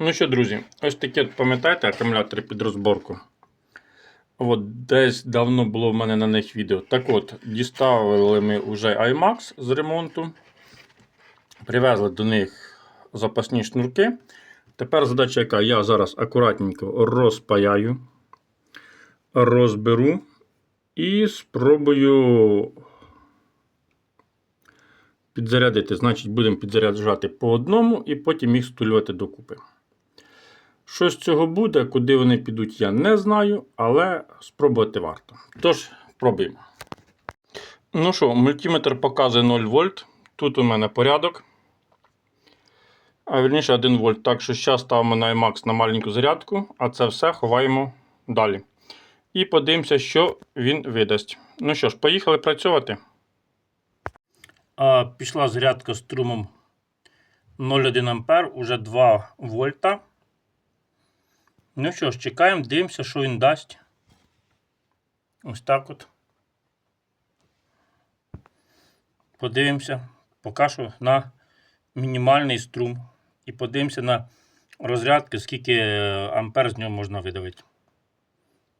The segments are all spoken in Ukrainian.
Ну що, друзі, ось такі, от, пам'ятаєте, акумулятори під розборку. От десь давно було в мене на них відео. Так от, діставили ми вже iMax з ремонту. Привезли до них запасні шнурки. Тепер задача, яка я зараз акуратненько розпаяю, розберу і спробую підзарядити. Значить, будемо підзаряджати по одному і потім їх стулювати докупи. Що з цього буде, куди вони підуть, я не знаю, але спробувати варто. Тож, пробуємо. Ну що, мультиметр показує 0 вольт. Тут у мене порядок. А вірніше 1 вольт. Так що зараз ставимо на IMAX на маленьку зарядку, а це все ховаємо далі. І подивимося, що він видасть. Ну що ж, поїхали працювати. А, пішла зарядка струмом 0,1 А, уже 2 вольта. Ну що ж, чекаємо, дивимося, що він дасть. Ось так от. Подивимося поки на мінімальний струм. І подивимося на розрядки, скільки е, ампер з нього можна видавити.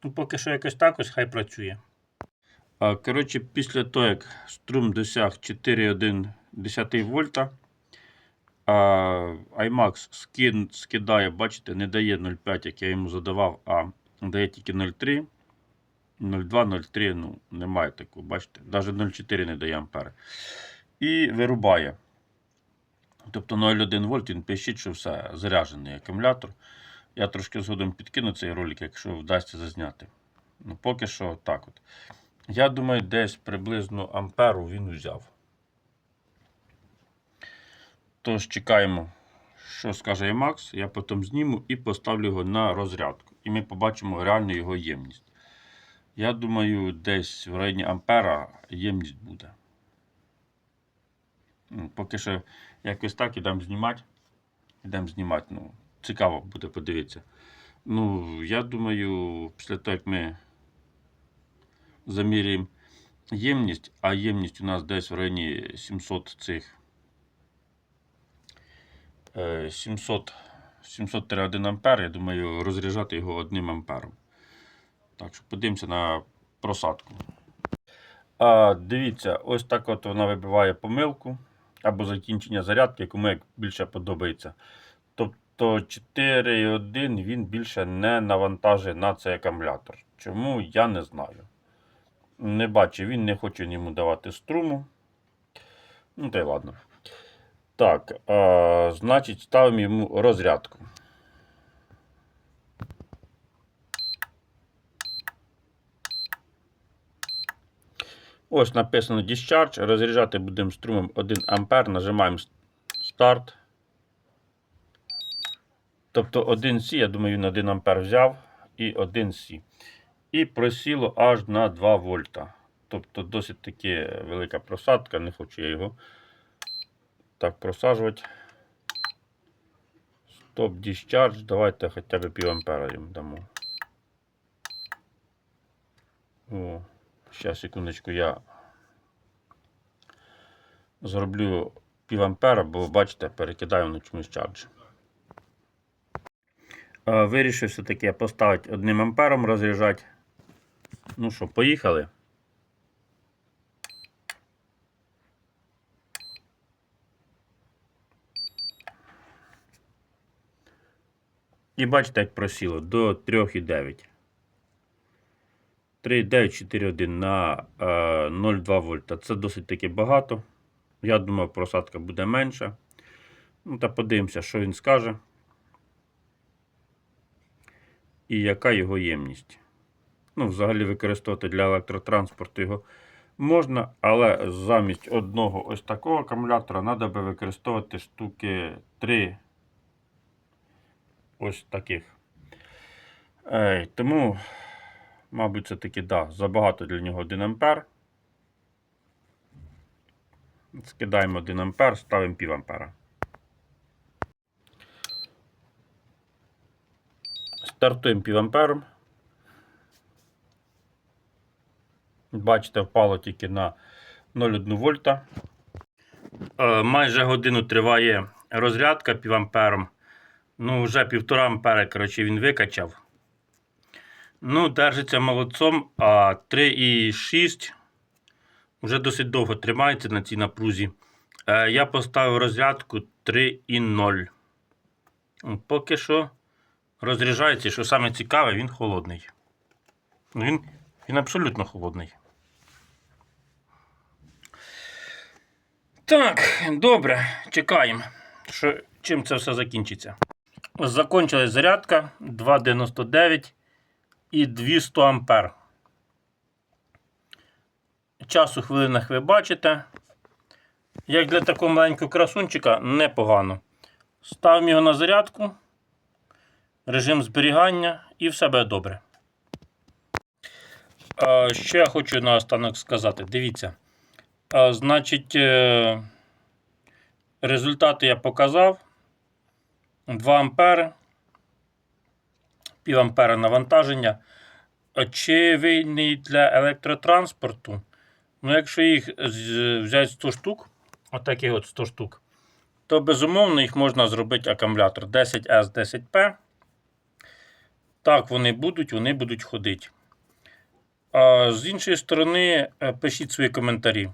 Ну, поки що якось так ось хай працює. Коротше, після того, як струм досяг 4,1 вольта, iMax скин, скидає, бачите, не дає 0,5, як я йому задавав, а дає тільки 0,3. 0,2, 0,3, ну, немає такого, бачите, навіть 0,4 не дає ампери. І вирубає. Тобто 0,1 вольт він пишіть, що все, заряджений акумулятор. Я трошки згодом підкину цей ролик, якщо вдасться зазняти. Ну, поки що так от. Я думаю, десь приблизно амперу він взяв. Тож чекаємо, що скаже Emax. Я потім зніму і поставлю його на розрядку. І ми побачимо реальну його ємність. Я думаю, десь в районі ампера ємність буде. Ну, Поки що якось так ідемо знімати. Ідемо знімати. Ну, цікаво буде подивитися. Ну, я думаю, після того, як ми заміряємо ємність, а ємність у нас десь в районі 700 цих 700 700-1 ампер, я думаю, розряджати його одним ампером. Так що подивимося на просадку. А, Дивіться, ось так от вона вибиває помилку або закінчення зарядки, кому як більше подобається. Тобто 4.1 він більше не навантажує на цей акумулятор. Чому я не знаю. Не бачу, він не хоче йому давати струму. Ну, та й ладно. Так, а, значить, ставимо йому розрядку. Ось написано Discharge. Розряджати будемо струмом 1 А. Нажимаємо старт. Тобто 1С, я думаю, він 1 А взяв і 1С. І просіло аж на 2 вольта. Тобто досить таки велика просадка, не хочу я його так просаджувати. Стоп discharge. Давайте хоча б пів ампера їм дамо. О, зараз, секундочку, я зроблю пів ампера, бо бачите, перекидаю на чомусь чардж. Е, Вирішив все-таки поставити одним ампером розряджати. Ну що, поїхали. І бачите, як просіло до 3,9. 3,941 на е, 0,2 вольта. Це досить таки багато. Я думаю, просадка буде менша. Ну, та подивимося, що він скаже. І яка його ємність. Ну, взагалі використовувати для електротранспорту його можна, але замість одного ось такого акумулятора треба би використовувати штуки 3 ось таких. Ей, тому, мабуть, це таки да, забагато для нього 1 ампер. Скидаємо 1 ампер, ставимо пів ампера. Стартуємо пів ампером. Бачите, впало тільки на 0,1 вольта. Е, Майже годину триває розрядка півампером. Ну, вже півтора ампера, коротше, він викачав. Ну, держиться молодцом, а 3,6 вже досить довго тримається на цій напрузі. Е, я поставив розрядку 3,0. Поки що розряджається, що саме цікаве, він холодний. Ну, Він, він абсолютно холодний. Так, добре, чекаємо, що, чим це все закінчиться. Закончилась зарядка 2,99 і 200 ампер. Час у хвилинах ви бачите. Як для такого маленького красунчика, непогано. Ставимо його на зарядку, режим зберігання і все буде добре. Що я хочу наостанок сказати. Дивіться. Значить, е, результати я показав. 2 ампери, пів ампера навантаження. Очевидний для електротранспорту. Ну, якщо їх взяти 100 штук, отаких от 100 штук, то безумовно їх можна зробити акумулятор 10S, 10P. Так вони будуть, вони будуть ходити. А з іншої сторони, е, пишіть свої коментарі.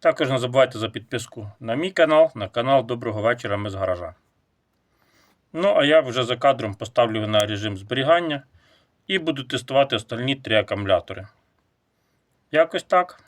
Також не забувайте за підписку на мій канал, на канал Доброго вечора ми з гаража. Ну, а я вже за кадром поставлю на режим зберігання і буду тестувати остальні три акумулятори. Якось так.